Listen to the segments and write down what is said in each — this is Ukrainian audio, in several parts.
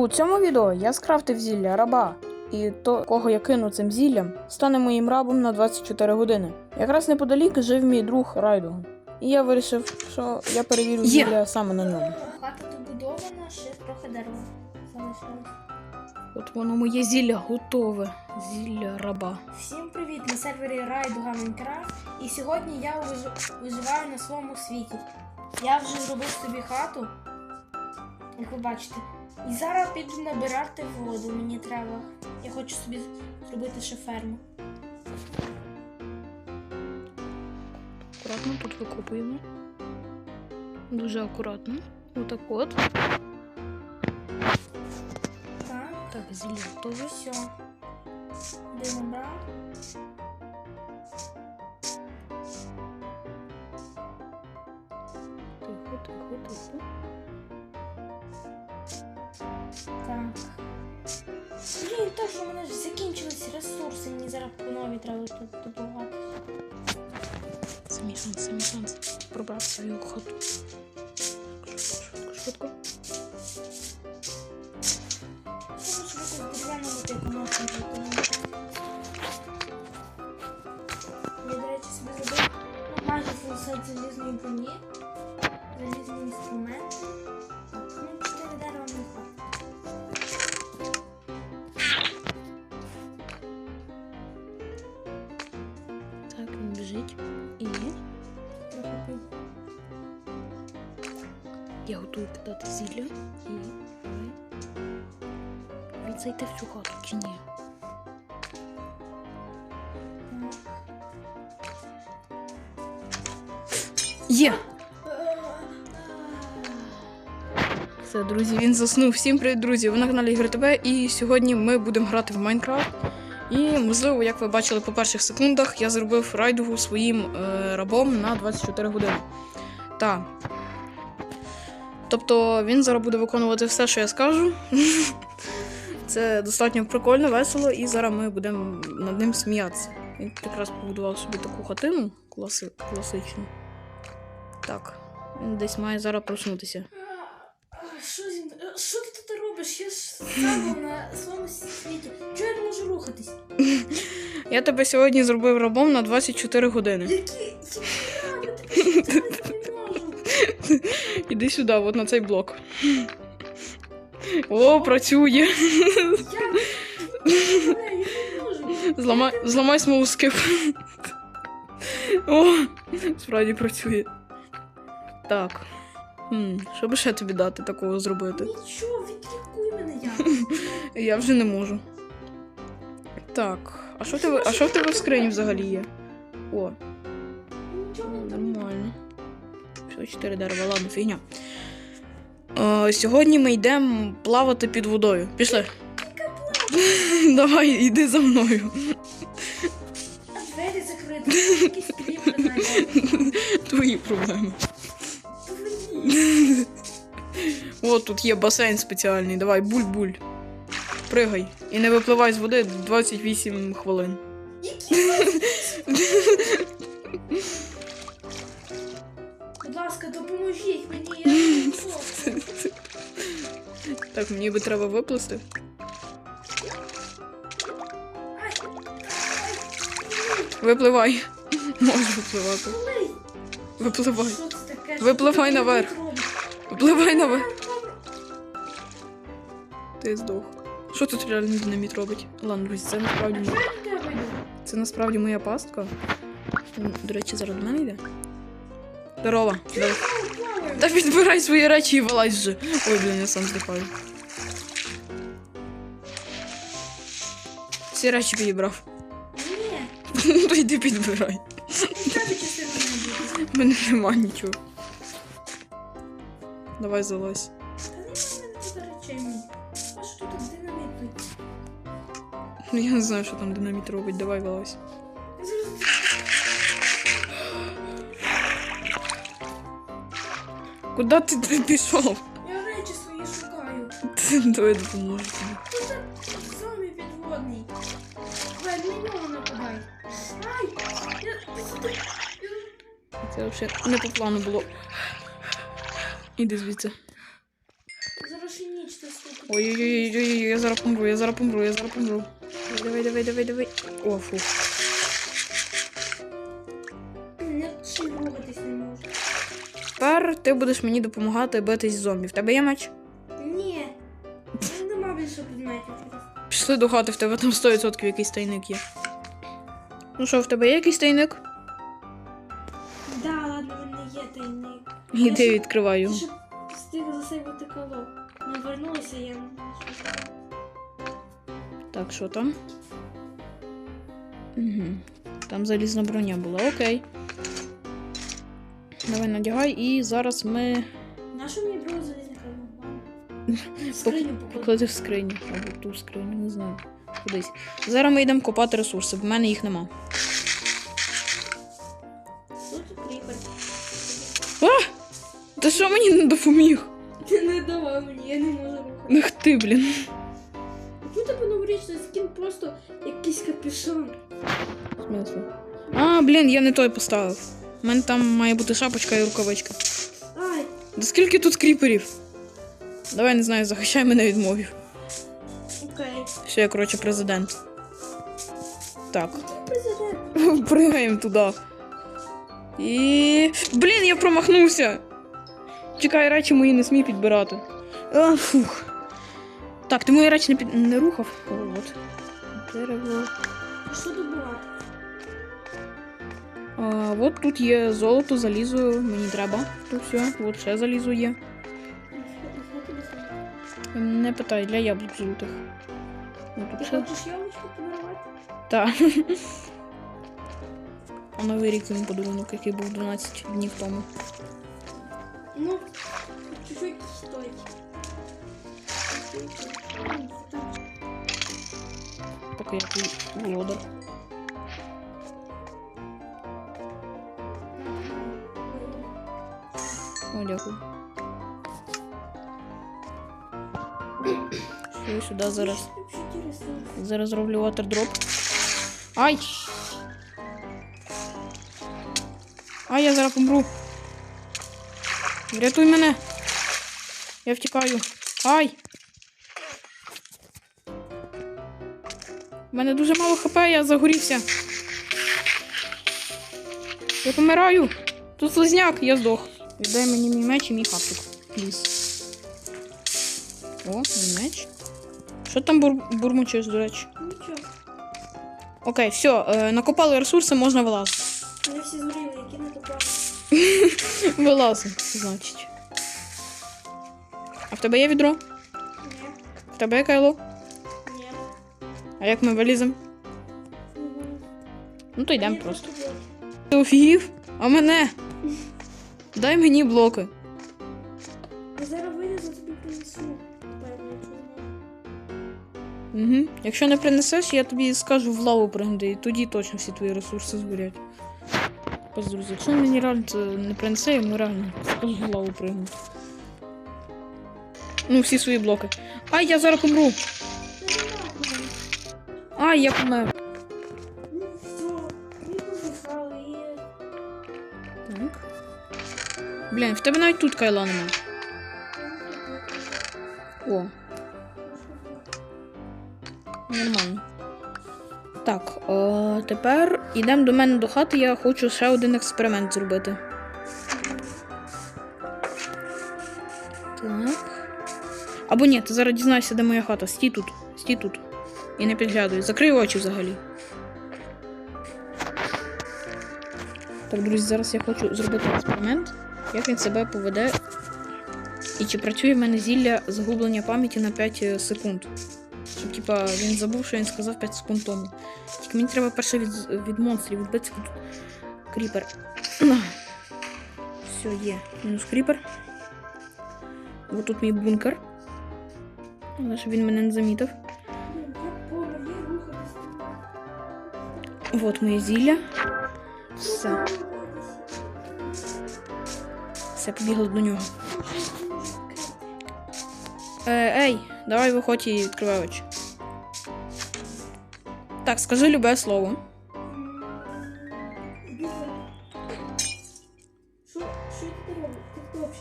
У цьому відео я скрафтив зілля раба, і то, кого я кину цим зіллям, стане моїм рабом на 24 години. Якраз неподалік жив мій друг Райдуг. І я вирішив, що я перевірю зілля саме на ньому. Хата добудована, ще трохи дерева залишилось. От воно моє зілля готове. Зілля раба. Всім привіт на сервері Райдуга Майнкрафт. І сьогодні я виживаю на своєму світі. Я вже зробив собі хату, як ви бачите. І зараз піду набирати воду. Мені треба. Я хочу собі зробити ще ферму. Акуратно тут викопуємо. Дуже акуратно. Отак от. Так, Так, зілля готове. все. Де набрав? Тихо, тихо, тихо. Так. Блін, точно, у мене ж закінчились ресурси, мені зараз по нові треба тут добувати. Це мій шанс, це мій шанс. Пробрати свою хату. Швидко, швидко, швидко. Що можна? Я, до речі, собі зробив майже фулсет залізної броні, залізний інструмент. Біжить. І я готую кидати зілля. І. Він зайде в цю хату чи ні? Є! Все, друзі, він заснув. Всім привіт, друзі! Ви на каналі Ігри ТБ, і сьогодні ми будемо грати в Майнкрафт. І, можливо, як ви бачили по перших секундах, я зробив райдугу своїм е, рабом на 24 години. Так. Тобто він зараз буде виконувати все, що я скажу. Це достатньо прикольно, весело, і зараз ми будемо над ним сміятися. Він якраз побудував собі таку хатину класи, класичну. Так, він десь має зараз проснутися. Зі Що ти тут робиш? Я сам на своєму світі. Чого я не можу рухатись? Я тебе сьогодні зробив рабом на 24 години. Які? Ти не можу. Іди сюди, от на цей блок. О, працює. Я я не можу. Зламай, зламай смолоскип. О, справді працює. Так. Хм, що би ще тобі дати такого зробити? Нічого, відлікуй мене я. Я вже не можу. Так. А що тебе, а що в тебе в скрині взагалі є? О, Нічого не нормально. Все, чотири дерева, ладно, фігня. Е, сьогодні ми йдемо плавати під водою. Пішли. Давай, йди за мною. А двері закриті. Якісь навіть. Твої проблеми. О, тут є басейн спеціальний. Давай, буль-буль. Пригай. І не випливай з води 28 хвилин. Будь ласка, допоможіть мені. Я не. Так, мені би треба виплисти. Випливай. Можеш випливати. ай, Випливай. Випливай наверх. Випливай наверх. Ти здох. Що тут реально динаміт робить? Ладно, друзі, це насправді? Це насправді моя пастка. До речі, зараз до мене йде. Здорова. Давай. Та підбирай свої речі і вилазь вже. Ой, блін, я сам здихаю. Всі речі підібрав. Ні, То йди підбирай. мене нема нічого. Тут? Ну я не знаю, що там динаміт робить. Давай вилазь. Куди ти, ти пішов? Я речі свої шукаю. Давай допоможу тобі. Тут зомбі підводний. Давай, на нього нападай. Ай! Я... ти сюди. Я- Це взагалі не по плану було. Іди звідси. Зараз ще ніч наступить. Ой-ой-ой, я зараз помру, я зараз помру, я зараз помру. Давай, давай, давай, давай. О, фу. Я ще рухатись не можу. Тепер ти будеш мені допомагати битись з зомбі. В тебе є меч? Ні. Нема більше предметів. Пішли до хати, в тебе там 100% якийсь тайник є. Ну що, в тебе є якийсь тайник? Іди Я його. ще встиг засейвити коло. Ми вернулися, я не Так, що там? Угу. Там залізна броня була, окей. Давай надягай, і зараз ми Нашу мені другу залізника Скриню поклади в скриню. Або ту скриню, не знаю. Кудись. Зараз ми йдемо копати ресурси, в мене їх нема. Ти що мені не допоміг? Ти не давай мені, я не можу рухати. Ах ти, блін. Чому тебе новорічний скін просто якийсь капюшон? В смислі? А, блін, я не той поставив. У мене там має бути шапочка і рукавичка. Ай, Да скільки тут кріперів? Давай не знаю, захищай мене від мовів. окей. Все, я, коротше, президент. Так. Ти президент. Пригаємо туди. І. Блін, я промахнувся! Чекай, речі мої не смій підбирати. А, фух. Так, ти мої речі не, під... не рухав. О, от. Дерево. Що добувати? А, от тут є золото, залізо, мені треба. Тут все. От ще залізо є. Не питай, для яблук золотих. Ну, Ти тут хочеш подарувати? Так. А новий рік він подарунок, який був 12 днів тому. Ну, чуть-чуть стоїть. Поки я твій володар. О, дякую. Все, сюди зараз. Зараз зроблю ватердроп. Ай! Ай, я зараз помру. Врятуй мене. Я втікаю. Ай! У мене дуже мало хп, я загорівся. Я помираю. Тут слизняк, я здох. Віддай мені мій меч і мій хапчик. Пліз. О, мій меч. Що там бур бурмочеш, до речі? Нічого. Окей, все, накопали ресурси, можна вилазити. Вони всі згоріли, які не попали. Вилазимо, значить. А в тебе є відро? Ні, В тебе є кайло? ні. А як ми виліземо? Ну то йдемо просто. Ти офігів? А мене? Дай мені блоки. Я зараз вилізу, тобі принесу. Угу. Якщо не принесеш, я тобі скажу в лаву пригнути, і тоді точно всі твої ресурси згорять. Друзі, якщо мені реально не принесе, йому реально в лаву пригнути. Ну, всі свої блоки. Ай, я зараз помру. Ай, я помер. Ну. Так. Блін, в тебе навіть тут кайла нема. О, нормально. Так, о, тепер йдемо до мене до хати, я хочу ще один експеримент зробити. Так. Або ні, ти зараз дізнаєшся, де моя хата. Стій тут, стій тут. І не підглядуй. Закрий очі взагалі. Так, друзі, зараз я хочу зробити експеримент, як він себе поведе. І чи працює в мене зілля загублення пам'яті на 5 секунд. Типа, він забув, що він сказав 5 секунд тому. Тільки мені треба перше від, від монстрів відбитися тут. Кріпер. Все, є. Мінус кріпер. Ось тут мій бункер. Але щоб він мене не замітив. От моє зілля. Все. Все, побігли до нього. Е, ей, давай виходь і відкривай очі. Так, скажи любое слово. Що ти робиш?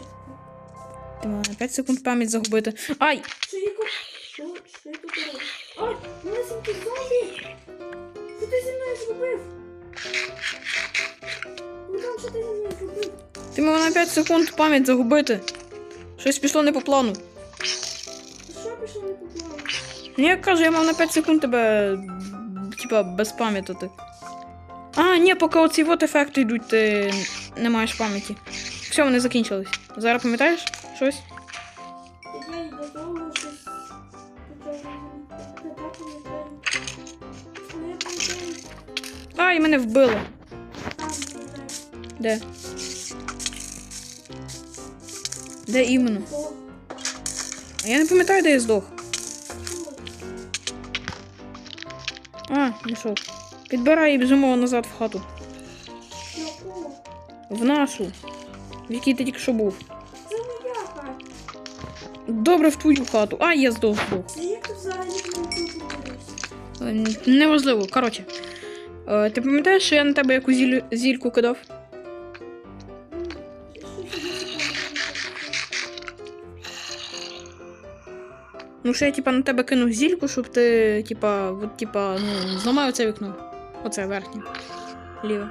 Ти 5 секунд пам'ять загубити. Ай! Ай, мене сумки зомбі! Ти мав ну, на 5 секунд пам'ять загубити. Щось пішло не по плану. Що пішло не по плану? Ну я кажу, я мав на 5 секунд тебе типа, без пам'ятати. А, ні, поки оці от ефекти йдуть, ти не маєш пам'яті. Все, вони закінчились. Зараз пам'ятаєш щось? Я й до того щось почав робити. Тепер пам'ятаю. Я пам'ятаю. А, і мене пам'ятаю. Де? Де іменно? Я не пам'ятаю, де я здох. А, пішов. Підбирай і біжимо назад в хату. В нашу. В якій ти тільки що був. Це моя хата. Добре в твою хату. А, я здох був. Неважливо, коротше. Е, ти пам'ятаєш, що я на тебе яку зіль... зільку кидав? Ну, що я типа на тебе кинув зільку, щоб ти, типа, от, типа, ну, зламай оце вікно. Оце верхнє. Ліве.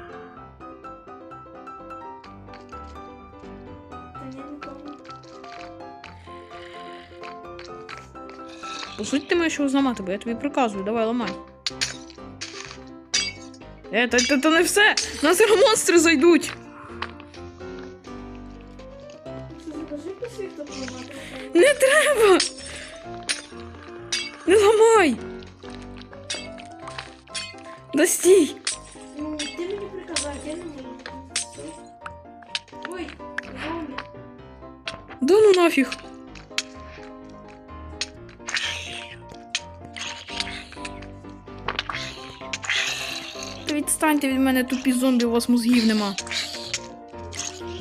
По суті, ти маєш його зламати, бо я тобі приказую, давай ламай. Е, та, та, та не все! На зараз монстри зайдуть! Відстаньте від мене, тупі зомбі, у вас мозгів нема.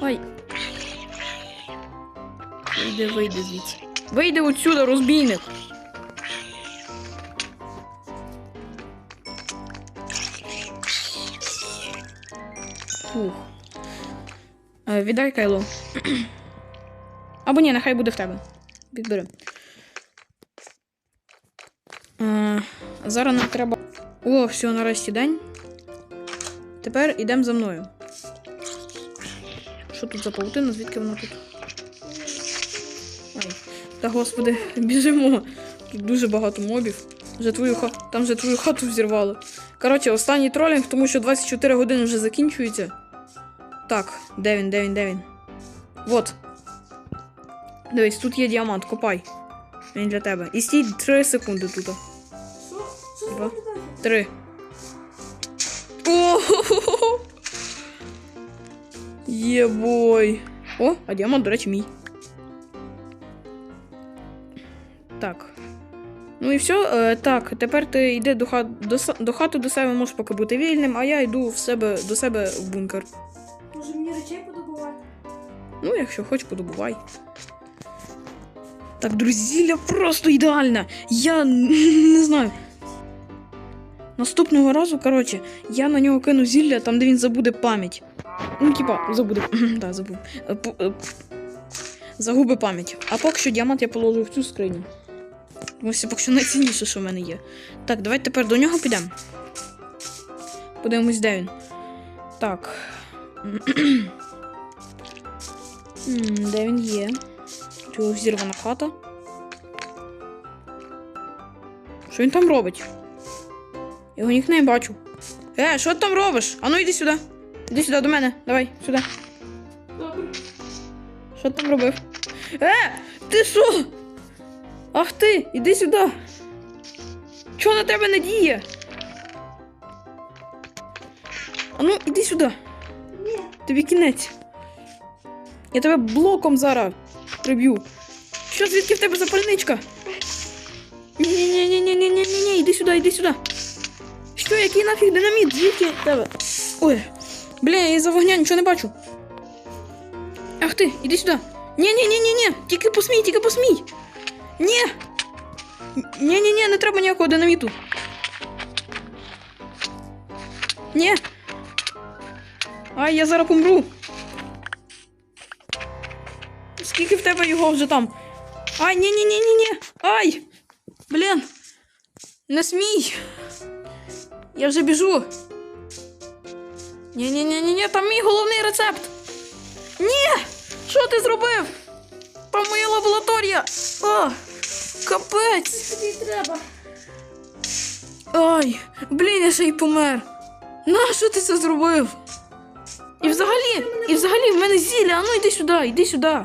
Ай. Вийди, вийди звідси. Вийди отсюда, розбійник. Фух. Е, віддай кайло. Або ні, нехай буде в тебе. Підбери. Е, зараз нам треба. О, все, нарешті день. Тепер йдемо за мною. Що тут за паутина? Звідки вона тут? Ай. Та господи, біжимо. Тут дуже багато мобів. Вже твою ха... Там вже твою хату взірвали. Коротше, останній тролінг, тому що 24 години вже закінчується. Так, де він, де він, де він? Вот. Дивись, тут є діамант, копай. Він для тебе. І стій 3 секунди тут. Два. Три. Єбой. О, а діамант, до речі, мій. Так. Ну і все. Е, так, тепер ти йди до, хат, до, до хати до себе, можеш поки бути вільним, а я йду в себе, до себе в бункер. Може мені речей подобувати? Ну, якщо хоч, подобувай. Так, друзілля просто ідеальна. Я не знаю. Наступного разу, коротше, я на нього кину зілля там, де він забуде пам'ять. Ну, типа, забуде. Так, забув. Е, е, Загуби пам'ять. А поки що діамант я положу в цю скриню. Ось поки що найцінніше, що в мене є. Так, давайте тепер до нього підемо. Подивимось, де він. Так. Де він є? Його зірвана хата. Що він там робить? Його ніхто не бачу. Е, що ти там робиш? Ану йди сюди. Іди сюди до мене. Давай, сюди. Добре. Що ти там робив? Е! Ти що? Ах ти, іди сюди. Чого на тебе не діє? Ану, іди сюди. Ні. Тобі кінець. Я тебе блоком зараз приб'ю. Що звідки в тебе запальничка? Ні-ні-ні-ні-ні-ні-ні, іди сюди, іди сюди. Що, який нафіг динаміт? Звідки тебе? Ой. Бля, я із-за вогня нічого не бачу. Ах ти, іди сюди. Ні-ні-ні-ні-ні, тільки посмій, тільки посмій. Ні. Ні-ні-ні, не треба ніякого динаміту. Ні. Ай, я зараз помру. Скільки в тебе його вже там? Ай, ні, ні, ні, ні, ні. Ай! Блін. Не смій. Я вже біжу. Ні-ні-ні-ні, там мій головний рецепт. Ні! Що ти зробив? Там моя лабораторія. А, капець. Тобі треба. Ай, блін, я ще й помер. Нащо ти це зробив? І взагалі, і взагалі в мене зілля, а ну йди сюди, йди сюди.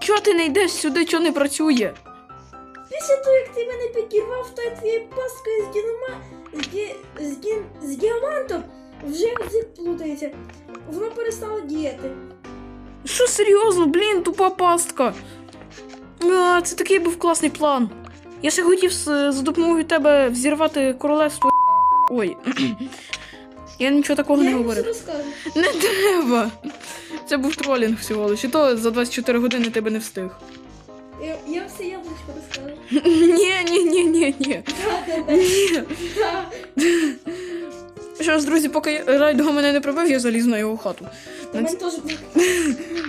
Чого ти не йдеш сюди, чого не працює? Після того, як ти мене підірвав, то твоєю паскою з дінома з, ді... з, ді... з діамантом вже язик плутається. Воно перестало діяти. Що серйозно, блін, тупа пастка. А, це такий був класний план. Я ще хотів з- за допомогою тебе взірвати королевство. Ой. Я нічого такого Я не говорив. Не треба. Це був тролінг всього лиш. І то за 24 години тебе не встиг. Я, я все яблучко розкажу. Ні, ні, ні, ні, ні. Да-да-да. Ні. Що ж, друзі, поки райдуга мене не прибив, я заліз на його хату. На, мене ц- теж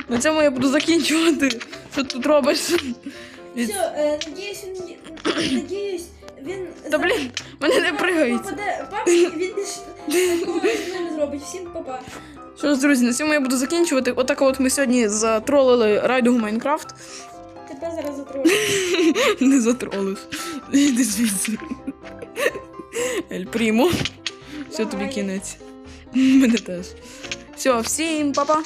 на цьому я буду закінчувати. Що ти тут робиш? Все, е, надіюсь, він надіюсь, він Та блін, мене не пригають. попаде папі, він ним не зробить. Всім папа. Що ж, друзі, на цьому я буду закінчувати. Отак от ми сьогодні затролили райдугу Майнкрафт. Тебе зараз затролю. Не затролиш. Іди звідси. Ель Прімо. Все тобі кінець. Мене теж. Все, всім па-па.